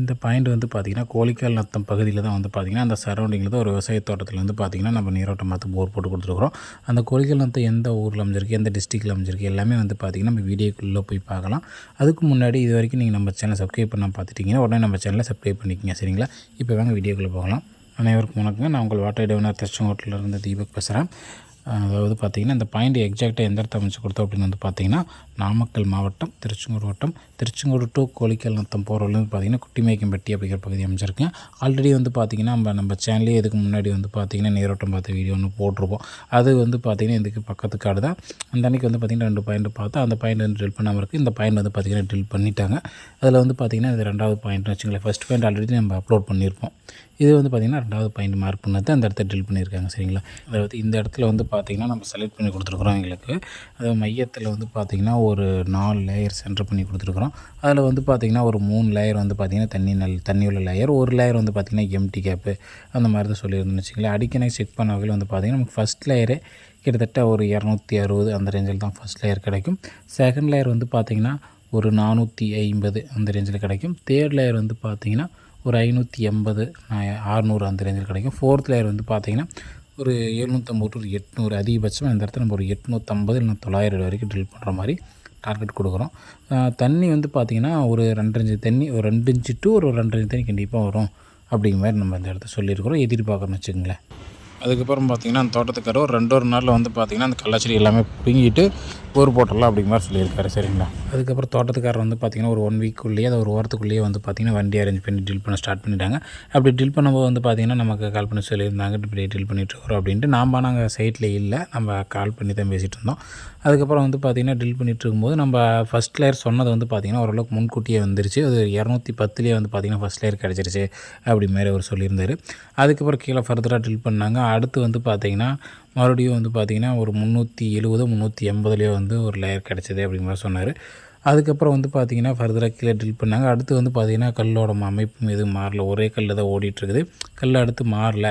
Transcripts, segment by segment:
இந்த பாயிண்ட் வந்து பார்த்திங்கன்னா கோழிக்கால் நத்தம் பகுதியில் தான் வந்து பார்த்திங்கன்னா அந்த சரௌண்டிங்கில் தான் ஒரு விவசாய தோட்டத்தில் வந்து பார்த்திங்கன்னா நம்ம நீரோட்டம் பார்த்து போர் போட்டு கொடுத்துருக்குறோம். அந்த கோழிக்கால் நத்தம் எந்த ஊரில் அமைஞ்சிருக்கு எந்த டிஸ்ட்ரிக்டில் அமைஞ்சிருக்கு எல்லாமே வந்து பார்த்திங்கன்னா நம்ம வீடியோக்குள்ளே போய் பார்க்கலாம். அதுக்கு முன்னாடி இது வரைக்கும் நீங்கள் நம்ம சேனலை சப்ஸ்கிரைப் பண்ண பார்த்துட்டிங்கன்னா உடனே நம்ம சேனலை சப்ஸ்கிரைப் பண்ணிக்கிங்க சரிங்களா? இப்போ வாங்க வீடியோக்குள்ளே போகலாம். அனைவருக்கும் வணக்கங்க. நான் உங்கள் வாட்டர் டெவனர் திருச்செங்கோட்டில் இருந்து தீபக் பேசுகிறேன் அதாவது பார்த்திங்கன்னா இந்த பாயிண்ட் எக்ஸாக்டாக எந்த இடத்த அமைச்சு கொடுத்தோம் அப்படின்னு வந்து பார்த்திங்கன்னா நாமக்கல் மாவட்டம் திருச்செங்கோடு வட்டம் திருச்செங்கோடு டு கோழிக்கல் நத்தம் போகிறவங்க பார்த்திங்கன்னா குட்டிமேக்கம்பட்டி அப்படிங்கிற பகுதி அமைச்சிருக்கேன் ஆல்ரெடி வந்து பார்த்திங்கன்னா நம்ம நம்ம சேனல்லே இதுக்கு முன்னாடி வந்து பார்த்திங்கன்னா நேரோட்டம் பார்த்த வீடியோ ஒன்று போட்டிருப்போம். அது வந்து பார்த்திங்கன்னா இதுக்கு பக்கத்து காடு தான். அந்த அன்றைக்கி வந்து பார்த்திங்கன்னா ரெண்டு பாயிண்ட் பார்த்தா அந்த பாயிண்ட் வந்து ட்ரில் பண்ணாமல் இருக்குது இந்த பாயிண்ட் வந்து பார்த்திங்கன்னா ட்ரில் பண்ணிட்டாங்க. அதில் வந்து பார்த்திங்கன்னா இது ரெண்டாவது பாயிண்ட் வச்சுங்களேன் ஃபஸ்ட் பாயிண்ட் ஆல்ரெடி நம்ம அப்லோட் பண்ணியிருப்போம். இது வந்து பார்த்திங்கன்னா ரெண்டாவது பாயிண்ட் மார்க் பண்ணது அந்த இடத்த ட்ரில் பண்ணியிருக்காங்க. சரிங்களா? அதாவது இந்த இடத்துல வந்து பார்த்திங்கன்னா நம்ம செலக்ட் பண்ணி கொடுத்துருக்குறோம் எங்களுக்கு. அது மையத்தில் வந்து பார்த்திங்கன்னா ஒரு நாலு லேயர் சென்டர் பண்ணி கொடுத்துருக்குறோம். அதில் வந்து பார்த்திங்கன்னா ஒரு மூணு லேயர் வந்து பார்த்திங்கன்னா தண்ணி நல் தண்ணியுள்ள லேயர் ஒரு லேயர் வந்து பார்த்திங்கன்னா எம்டி கேப்பு அந்த மாதிரி தான் சொல்லியிருந்தோம்னு வச்சுக்கங்களேன். அடிக்கணை செக் பண்ண வகையில் வந்து பார்த்திங்கன்னா நமக்கு ஃபஸ்ட் லேயரே கிட்டத்தட்ட ஒரு இரநூத்தி அறுபது அந்த ரேஞ்சில் தான் ஃபஸ்ட் லேயர் கிடைக்கும். செகண்ட் லேயர் வந்து பார்த்திங்கன்னா ஒரு நானூற்றி ஐம்பது அந்த ரேஞ்சில் கிடைக்கும். தேர்ட் லேயர் வந்து பார்த்திங்கன்னா ஒரு ஐநூற்றி எண்பது அறுநூறு அந்த ரேஞ்சில் கிடைக்கும். ஃபோர்த் லேயர் வந்து பார்த்திங்கன்னா ஒரு எழுநூற்றம்பது டு ஒரு எட்நூறு அதிகபட்சமாக இந்த இடத்துல நம்ம ஒரு எட்நூற்றம்பது இல்லை தொள்ளாயிரம் வரைக்கும் ட்ரில் பண்ணுற மாதிரி டார்கெட் கொடுக்குறோம். தண்ணி வந்து பார்த்திங்கன்னா ஒரு ரெண்டரைஞ்சு தண்ணி ஒரு ரெண்டு இன்ச்சு டு ஒரு ரெண்டரை தண்ணி கண்டிப்பாக வரும் அப்படிங்கிற மாதிரி நம்ம இந்த இடத்த சொல்லியிருக்கிறோம். எதிர்பார்க்கணும்னு வச்சுக்கோங்களேன். அதுக்கப்புறம் பார்த்திங்கன்னா அந்த தோட்டத்துக்காரர் ஒரு ரெண்டு ஒரு நாளில் வந்து பார்த்திங்கன்னா அந்த கள்ளச்செடி எல்லாமே பிடுங்கிட்டு போர் போட்டலாம் அப்படிங்கிற மாதிரி சொல்லியிருக்காரு. சரிங்களா? அதுக்கப்புறம் தோட்டத்துக்காரர் வந்து பார்த்திங்கன்னா ஒரு ஒன் வீக்குள்ளேயே அது ஒரு வாரத்துக்குள்ளேயே வந்து பார்த்திங்கன்னா வண்டி அரேஞ்ச் பண்ணி டில் பண்ண ஸ்டார்ட் பண்ணிட்டாங்க. அப்படி டில் பண்ணும்போது வந்து பார்த்திங்கன்னா நமக்கு கால் பண்ணி சொல்லியிருந்தாங்க இப்படி ட்ரில் பண்ணிட்டுருக்குறோம் அப்படின்ட்டு. நாம் நாங்கள் சைட்டில் இல்லை. நம்ம கால் பண்ணி தான் பேசிகிட்டு இருந்தோம். அதுக்கப்புறம் வந்து பார்த்திங்கன்னா டில் பண்ணிட்டு இருக்கும்போது நம்ம ஃபஸ்ட் லேயர் சொன்னது வந்து பார்த்திங்கன்னா ஓரளவுக்கு முன்கூட்டியே வந்துருச்சு. அது இரநூத்தி பத்துலேயே வந்து பார்த்திங்கன்னா ஃபஸ்ட் லேயர் கிடச்சிருச்சு அப்படி மாதிரி அவர் சொல்லியிருந்தார். அதுக்கப்புறம் கீழே ஃபர்தராக டில் பண்ணாங்க. அடுத்து வந்து பார்த்திங்கன்னா மறுபடியும் வந்து பார்த்திங்கன்னா ஒரு முந்நூற்றி எழுபது முந்நூற்றி எண்பதுலேயோ வந்து ஒரு லேயர் கிடச்சிது அப்படிங்கிற மாதிரி சொன்னார். அதுக்கப்புறம் வந்து பார்த்திங்கன்னா ஃபர்தராக கீழே ட்ரில் பண்ணாங்க. அடுத்து வந்து பார்த்திங்கன்னா கல்லோட அமைப்பும் எதுவும் மாறல. ஒரே கல் தான் ஓடிட்டுருக்குது கல் அடுத்து மாறல.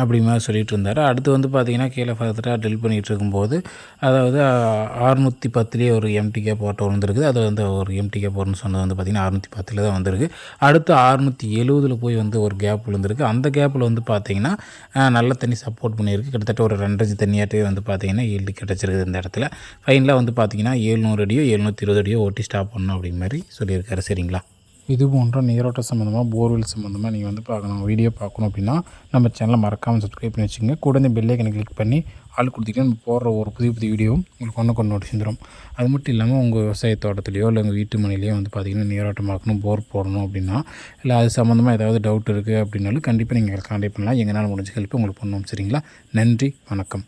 அப்படி மாதிரி சொல்லிகிட்டு இருந்தார் அடுத்து வந்து பார்த்திங்கன்னா கீழே ஃபர்தராக ட்ரில் பண்ணிகிட்டு இருக்கும்போது அதாவது அறுநூற்றி பத்துலேயே ஒரு எம்டிகே போட்டோ வந்துருக்குது. அது வந்து ஒரு எம்டிகே போடணும்னு சொன்னது வந்து பார்த்திங்கன்னா அறுநூற்றி பத்தில் தான் வந்திருக்கு. அடுத்து அறுநூற்றி எழுபதில் போய் வந்து ஒரு கேப் விழுந்திருக்கு அந்த கேப்பில் வந்து பார்த்திங்கன்னா நல்ல தண்ணி சப்போர்ட் பண்ணியிருக்கு. கிட்டத்தட்ட ஒரு ரெண்டரை தண்ணியாட்டே வந்து பார்த்திங்கன்னா ஈல்டு கிடச்சிருக்குது இந்த இடத்துல. ஃபைனலாக வந்து பார்த்திங்கன்னா ஏழ்நூறு அடியோ எழுநூற்றி இருபது அடியோ ஓட்டி ஸ்டாப் பண்ணணும் அப்படிங்கிற மாதிரி சொல்லியிருக்காரு. சரிங்களா? இது போன்ற நீரோட்டம் சம்மந்தமாக போர்வெல் சம்மந்தமாக நீங்கள் வந்து பார்க்கணும். வீடியோ பார்க்கணும் அப்படின்னா நம்ம சேனலை மறக்காமல் சப்ஸ்கிரைப் பண்ணி வச்சுங்க கூட இந்த பெல்லைக்கனை கிளிக் பண்ணி ஆள் கொடுத்துக்கிட்டு நம்ம போடுற ஒரு புதிய புதிய வீடியோவும் உங்களுக்கு ஒன்று கொண்டு நோட்டி செஞ்சிடும் அது மட்டும் இல்லாமல் உங்கள் விவசாய தோட்டத்துலையோ இல்லை உங்கள் வீட்டு மனையிலையோ வந்து பார்த்திங்கன்னா நீரோட்டம் பார்க்கணும் போர் போடணும் அப்படின்னா இல்லை அது சம்மந்தமாக ஏதாவது டவுட் இருக்குது அப்படின்னாலும் கண்டிப்பாக நீங்கள் கான்டாக்ட் பண்ணலாம். எங்களால் முடிஞ்ச ஹெல்ப் உங்களுக்கு பண்ணணும் சரிங்களா? நன்றி வணக்கம்.